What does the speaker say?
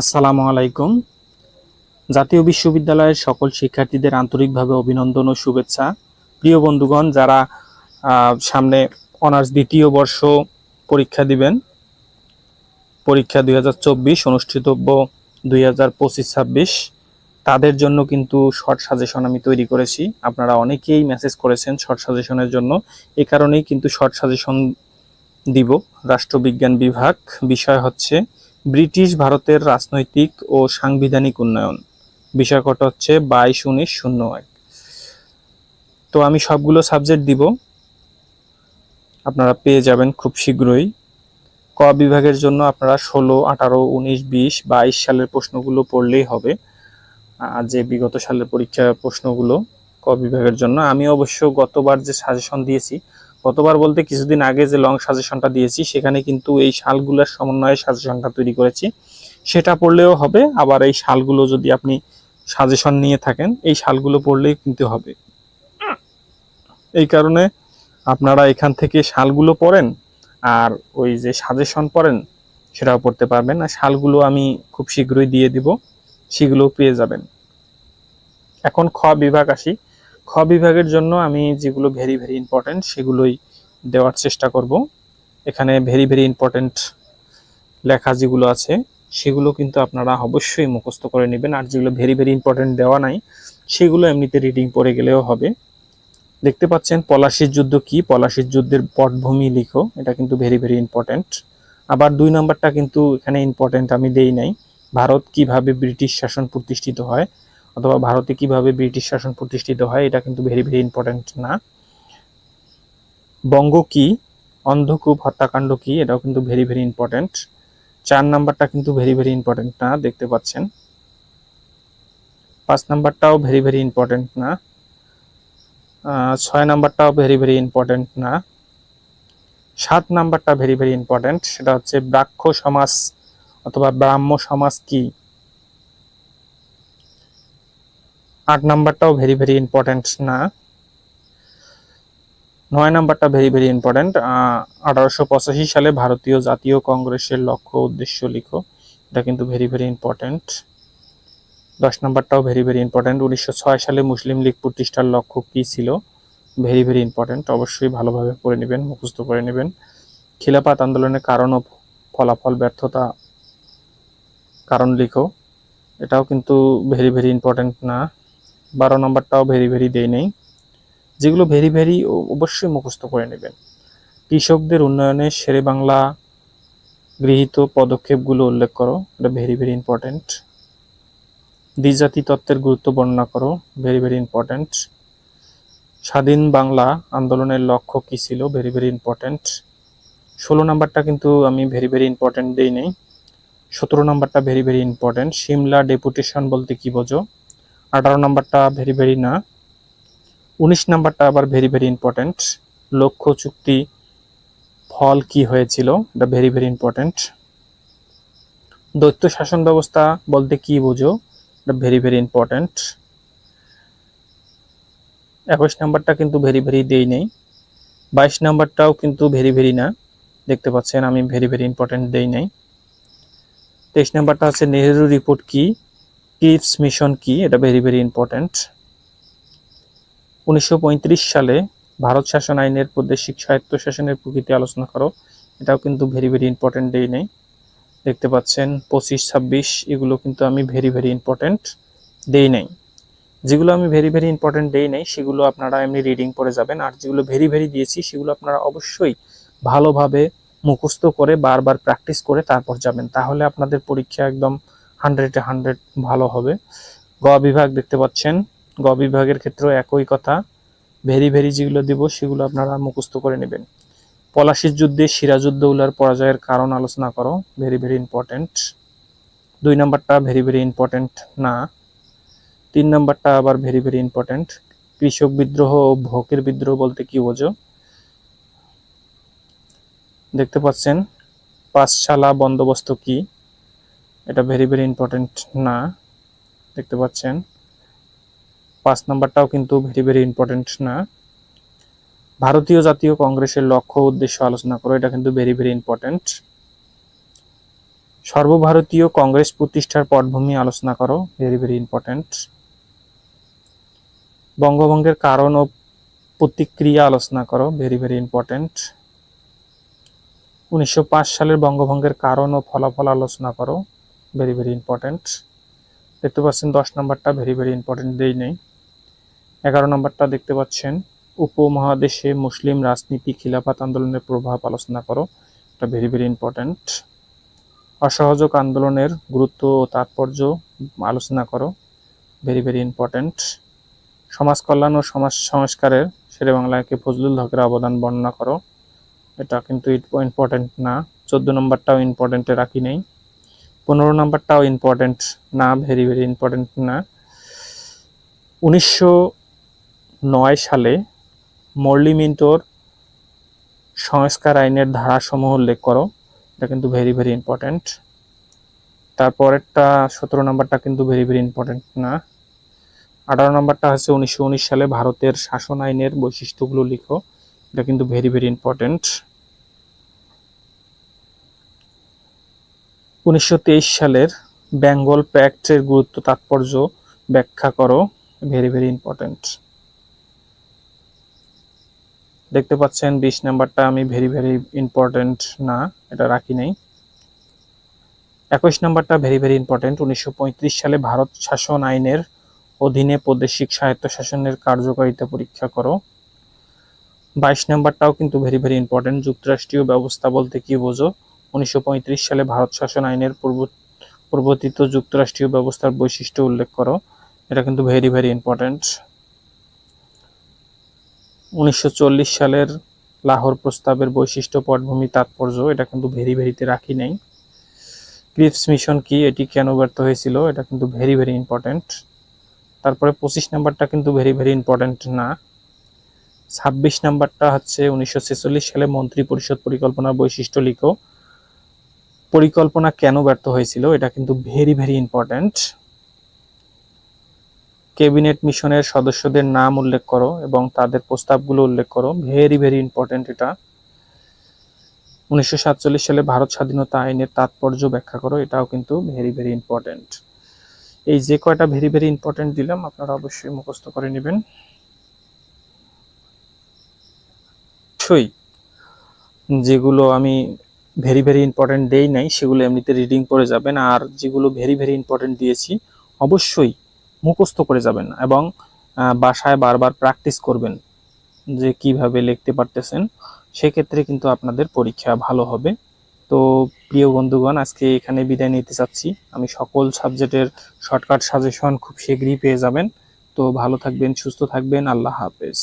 আসসালামু আলাইকুম। জাতীয় বিশ্ববিদ্যালয়ের সকল শিক্ষার্থীদের আন্তরিকভাবে অভিনন্দন ও শুভেচ্ছা। প্রিয় বন্ধুগণ, যারা সামনে অনার্স দ্বিতীয় বর্ষ পরীক্ষা দিবেন, পরীক্ষা দুই হাজার চব্বিশ, অনুষ্ঠিতব্য দুই হাজার পঁচিশ ছাব্বিশ, তাদের জন্য কিন্তু শর্ট সাজেশন আমি তৈরি করেছি। আপনারা অনেকেই মেসেজ করেছেন শর্ট সাজেশনের জন্য। এ কারণেই কিন্তু শর্ট সাজেশন দিব। রাষ্ট্রবিজ্ঞান বিভাগ, বিষয় হচ্ছে ব্রিটিশ ভারতের রাজনৈতিক ও সাংবিধানিক উন্নয়ন। বিষয় কটা হচ্ছে বাইশ উনিশ শূন্য এক। তো আমি সবগুলো সাবজেক্ট দিব। আপনারা পেয়ে যাবেন খুব শীঘ্রই। ক বিভাগের জন্য আপনারা ষোলো, আঠারো, উনিশ, বিশ, বাইশ সালের প্রশ্নগুলো পড়লেই হবে। যে বিগত সালের পরীক্ষার প্রশ্নগুলো ক বিভাগের জন্য। আমি অবশ্য গতবার যে সাজেশন দিয়েছি গতবার বলতে কিছুদিন আগে যে লং সাজেশনটা দিয়েছি, সেখানে কিন্তু এই শালগুলোর সমন্বয়ে সাজেশনটা তৈরি করেছি। সেটা পড়লেও হবে, আবার এই শালগুলো যদি আপনি সাজেশন নিয়ে থাকেন, এই শালগুলো পড়লেই কিন্তু হবে। এই কারণে আপনারা এখান থেকে শালগুলো পড়েন, আর ওই যে সাজেশন পড়েন, সেটাও পড়তে পারবেন। আর শালগুলো আমি খুব শীঘ্রই দিয়ে দিব সেগুলো পেয়ে যাবেন। এখন খ বিভাগ আসি। খ বিভাগের জন্য আমি যেগুলো ভেরি ভেরি ইম্পর্টেন্ট সেগুলোই দেওয়ার চেষ্টা করব। এখানে ভেরি ভেরি ইম্পর্টেন্ট লেখা যেগুলো আছে, সেগুলো কিন্তু আপনারা অবশ্যই মুখস্থ করে নেবেন। আর যেগুলো ভেরি ভেরি ইম্পর্টেন্ট দেওয়া নাই, সেগুলো এমনিতে রিডিং পড়ে গেলেও হবে। দেখতে পাচ্ছেন পলাশির যুদ্ধ কি? পলাশির যুদ্ধের পটভূমি লিখো, এটা কিন্তু ভেরি ভেরি ইম্পর্টেন্ট আবার দুই নাম্বারটা কিন্তু এখানে ইম্পর্টেন্ট আমি দেই নাই। ভারত কীভাবে ব্রিটিশ শাসন প্রতিষ্ঠিত হয় অথবা ভারতে কীভাবে ব্রিটিশ শাসন প্রতিষ্ঠিত হয়, এটা কিন্তু ভেরি ভেরি ইম্পর্টেন্ট না। বঙ্গ কি, অন্ধকূপ হত্যাকাণ্ড কি, এটাও কিন্তু ভেরি ভেরি ইম্পর্টেন্ট চার নাম্বারটা কিন্তু ভেরি ভেরি ইম্পর্টেন্ট না, দেখতে পাচ্ছেন। পাঁচ নাম্বারটাও ভেরি ভেরি ইম্পর্টেন্ট না। ছয় নাম্বারটাও ভেরি ভেরি ইম্পর্টেন্ট না। সাত নাম্বারটা ভেরি ভেরি ইম্পর্টেন্ট সেটা হচ্ছে ব্রাহ্ম সমাজ অথবা ব্রাহ্ম সমাজ কি? আট নাম্বারটাও ভেরি ভেরি ইম্পর্টেন্ট না। নয় নাম্বারটা ভেরি ভেরি ইম্পর্টেন্ট আঠারোশো পঁচাশি সালে ভারতীয় জাতীয় কংগ্রেসের লক্ষ্য উদ্দেশ্য লিখো। এটা কিন্তু ভেরি ভেরি ইম্পর্টেন্ট দশ নাম্বারটাও ভেরি ভেরি ইম্পর্টেন্ট উনিশশো ছয় সালে মুসলিম লীগ প্রতিষ্ঠার লক্ষ্য কি ছিল? ভেরি ভেরি ইম্পর্টেন্ট অবশ্যই ভালোভাবে পড়ে নেবেন, মুখস্থ করে নেবেন। খিলাফাত আন্দোলনের কারণ ও ফলাফল, ব্যর্থতা, কারণ লিখো। এটাও কিন্তু ভেরি ভেরি ইম্পর্টেন্ট না। বারো নম্বরটাও ভেরি ভেরি দেই নেই। যেগুলো ভেরি ভেরি অবশ্যই মুখস্থ করে নেবেন। কৃষকদের উন্নয়নে শেরে বাংলা গৃহীত পদক্ষেপগুলো উল্লেখ করো, এটা ভেরি ভেরি ইম্পর্টেন্ট দ্বিজাতি তত্ত্বের গুরুত্ব বর্ণনা করো, ভেরি ভেরি ইম্পর্টেন্ট স্বাধীন বাংলা আন্দোলনের লক্ষ্য কী ছিল, ভেরি ভেরি ইম্পর্টেন্ট ষোলো নাম্বারটা কিন্তু আমি ভেরি ভেরি ইম্পর্টেন্ট দেই নেই। সতেরো নাম্বারটা very very important Simla deputation বলতে কি বোঝো? আঠারো নাম্বারটা ভেরি ভেরি না। উনিশ নাম্বারটা আবার ভেরি ভেরি ইম্পর্টেন্ট লক্ষ্য, চুক্তি, ফল কি হয়েছিল, এটা ভেরি ভেরি ইম্পর্টেন্ট দৈত্য শাসন ব্যবস্থা বলতে কি বোঝো, এটা ভেরি ভেরি ইম্পর্টেন্ট একুশ নাম্বারটা কিন্তু ভেরি ভেরি দেই নেই। বাইশ নাম্বারটাও কিন্তু ভেরি ভেরি না। দেখতে পাচ্ছেন, আমি ভেরি ভেরি ইম্পর্টেন্ট দেই নাই। তেইশ নাম্বারটা হচ্ছে নেহেরু রিপোর্ট কি? কিপস মিশন কি? এটা ভেরি ভেরি ইম্পর্টেন্ট উনিশশো সালে ভারত শাসন আইনের প্রাদেশিক স্বায়ত্তশাসনের প্রকৃতি আলোচনা করো। এটাও কিন্তু ভেরি ভেরি ইম্পর্টেন্ট দেই নেই। দেখতে পাচ্ছেন, পঁচিশ, ছাব্বিশ, এগুলো কিন্তু আমি ভেরি ভেরি ইম্পর্টেন্ট দেই নাই। যেগুলো আমি ভেরি ভেরি ইম্পর্টেন্ট দেই নাই, সেগুলো আপনারা এমনি রিডিং পড়ে যাবেন। আর যেগুলো ভেরি ভেরি দিয়েছি, সেগুলো আপনারা অবশ্যই ভালোভাবে মুখস্থ করে বারবার প্র্যাকটিস করে তারপর যাবেন। তাহলে আপনাদের পরীক্ষা একদম হান্ড্রেডে হান্ড্রেড ভালো হবে। গ বিভাগ দেখতে পাচ্ছেন। গ বিভাগের ক্ষেত্রেও একই কথা। ভেরি ভেরি যেগুলো দিব, সেগুলো আপনারা মুখস্থ করে নেবেন। পলাশির যুদ্ধে সিরাজউদ্দৌলার পরাজয়ের কারণ আলোচনা করো। ভেরি ভেরি ইম্পর্টেন্ট দুই নাম্বারটা ভেরি ভেরি ইম্পর্টেন্ট না। তিন নাম্বারটা আবার ভেরি ভেরি ইম্পর্টেন্ট কৃষক বিদ্রোহ ও ভোকের বিদ্রোহ বলতে কি বোঝো? দেখতে পাচ্ছেন পাঁচশালা বন্দোবস্ত কি? এটা ভেরি ভেরি ইম্পর্টেন্ট না, দেখতে পাচ্ছেন। পাঁচ নাম্বারটাও কিন্তু ভেরি ভেরি ইম্পর্টেন্ট না। ভারতীয় জাতীয় কংগ্রেসের লক্ষ্য উদ্দেশ্য আলোচনা করো, এটা কিন্তু ভেরি ভেরি ইম্পর্টেন্ট সর্বভারতীয় কংগ্রেস প্রতিষ্ঠার পটভূমি আলোচনা করো ভেরি ভেরি ইম্পর্ট্যান্ট বঙ্গভঙ্গের কারণ ও প্রতিক্রিয়া আলোচনা করো ভেরি ভেরি ইম্পর্ট্যান্ট উনিশশো সালের বঙ্গভঙ্গের কারণ ও ফলাফল আলোচনা করো ভেরি ভেরি ইম্পর্ট্যান্ট দেখতে পাচ্ছেন, দশ নম্বরটা ভেরি ভেরি ইম্পর্ট্যান্ট দেই নেই। এগারো নম্বরটা দেখতে পাচ্ছেন, উপমহাদেশে মুসলিম রাজনীতি খিলাফাত আন্দোলনের প্রভাব আলোচনা করো। এটা ভেরি ভেরি ইম্পর্ট্যান্ট অসহযোগ আন্দোলনের গুরুত্ব ও তাৎপর্য আলোচনা করো। ভেরি ভেরি ইম্পর্ট্যান্ট সমাজ কল্যাণ ও সমাজ সংস্কারের শেরে বাংলাকে ফজলুল হকের অবদান বর্ণনা করো। এটা কিন্তু ইম্পর্ট্যান্ট না। চোদ্দ নম্বরটাও ইম্পর্ট্যান্টে রাখি নেই। পনেরো নাম্বারটাও ইম্পর্টেন্ট না ভেরি ভেরি ইম্পর্টেন্ট না। উনিশশো নয় সালে মর্লি মিন্টোর সংস্কার আইনের ধারাসমূহ উল্লেখ করো, এটা কিন্তু ভেরি ভেরি ইম্পর্ট্যান্ট তারপরেরটা সতেরো নম্বরটা কিন্তু ভেরি ভেরি ইম্পর্ট্যান্ট না। আঠারো নম্বরটা হচ্ছে উনিশশো উনিশ সালে ভারতের শাসন আইনের বৈশিষ্ট্যগুলো লিখো, এটা কিন্তু ভেরি ভেরি ইম্পর্ট্যান্ট উনিশশো তেইশ সালের বেঙ্গল প্যাক্টের গুরুত্ব তাৎপর্য ব্যাখ্যা করো। Very very important. দেখতে পাচ্ছেন, বিশ নাম্বারটা আমি ভেরি ভেরি ইম্পর্ট্যান্ট না, এটা রাখি নাই। একুশ নাম্বারটা ভেরি ভেরি ইম্পর্ট্যান্ট। উনিশশো সালে ভারত শাসন আইনের অধীনে প্রাদেশিক স্বায়ত্তশাসনের কার্যকারিতা পরীক্ষা করো। বাইশ নাম্বারটাও কিন্তু ভেরি ভেরি ইম্পর্ট্যান্ট। যুক্তরাষ্ট্রীয় ব্যবস্থা বলতে কি বোঝো? উনিশশো পঁয়ত্রিশ সালে ভারত শাসন আইনের পূর্ব প্রবর্তিত যুক্তরাষ্ট্রীয় ব্যবস্থার বৈশিষ্ট্য উল্লেখ করো। এটা কিন্তু ভেরি ভেরি ইম্পর্ট্যান্ট উনিশশো চল্লিশ সালের লাহোর প্রস্তাবের বৈশিষ্ট্য, পটভূমি তাৎপর্য, এটা কিন্তু ভেরি ভেরিতে রাখি নাই। ক্রিপস মিশন কি, এটি কেন ব্যর্থ হয়েছিল, এটা কিন্তু ভেরি ভেরি ইম্পর্ট্যান্ট তারপরে পঁচিশ নাম্বারটা কিন্তু ভেরি ভেরি ইম্পর্ট্যান্ট না। ছাব্বিশ নাম্বারটা হচ্ছে উনিশশো ছেচল্লিশ সালে মন্ত্রী পরিষদ পরিকল্পনার বৈশিষ্ট্য লিখো। পরিকল্পনা কেন ব্যর্থ হয়েছিল, এটা কিন্তু ভেরি ভেরি ইম্পর্ট্যান্ট ক্যাবিনেট মিশনের সদস্যদের নাম উল্লেখ করো এবং তাদের প্রস্তাবগুলো উল্লেখ করো ভেরি ভেরি ইম্পর্ট্যান্ট এটা। উনিশশো সাতচল্লিশ সালে ভারত স্বাধীনতা আইনের তাৎপর্য ব্যাখ্যা করো, এটাও কিন্তু ভেরি ভেরি ইম্পর্ট্যান্ট এই যে কয়টা ভেরি ভেরি ইম্পর্ট্যান্ট দিলাম, আপনারা অবশ্যই মুখস্থ করে নেবেন। যেগুলো আমি ভেরি ভেরি ইম্পর্ট্যান্ট দেই নাই, সেগুলো এমনিতে রিডিং করে যাবেন, আর যেগুলো ভেরি ভেরি ইম্পর্ট্যান্ট দিয়েছি, অবশ্যই মুখস্থ করে যাবেন এবং বাসায় বারবার প্র্যাকটিস করবেন যে কীভাবে লিখতে পারতেছেন, সেক্ষেত্রে কিন্তু আপনাদের পরীক্ষা ভালো হবে। তো প্রিয় বন্ধুগণ, আজকে এখানে বিদায় নিতে চাচ্ছি। আমি সকল সাবজেক্টের শর্টকাট সাজেশন খুব শীঘ্রই পেয়ে যাবেন। তো ভালো থাকবেন, সুস্থ থাকবেন, আল্লাহ হাফেজ।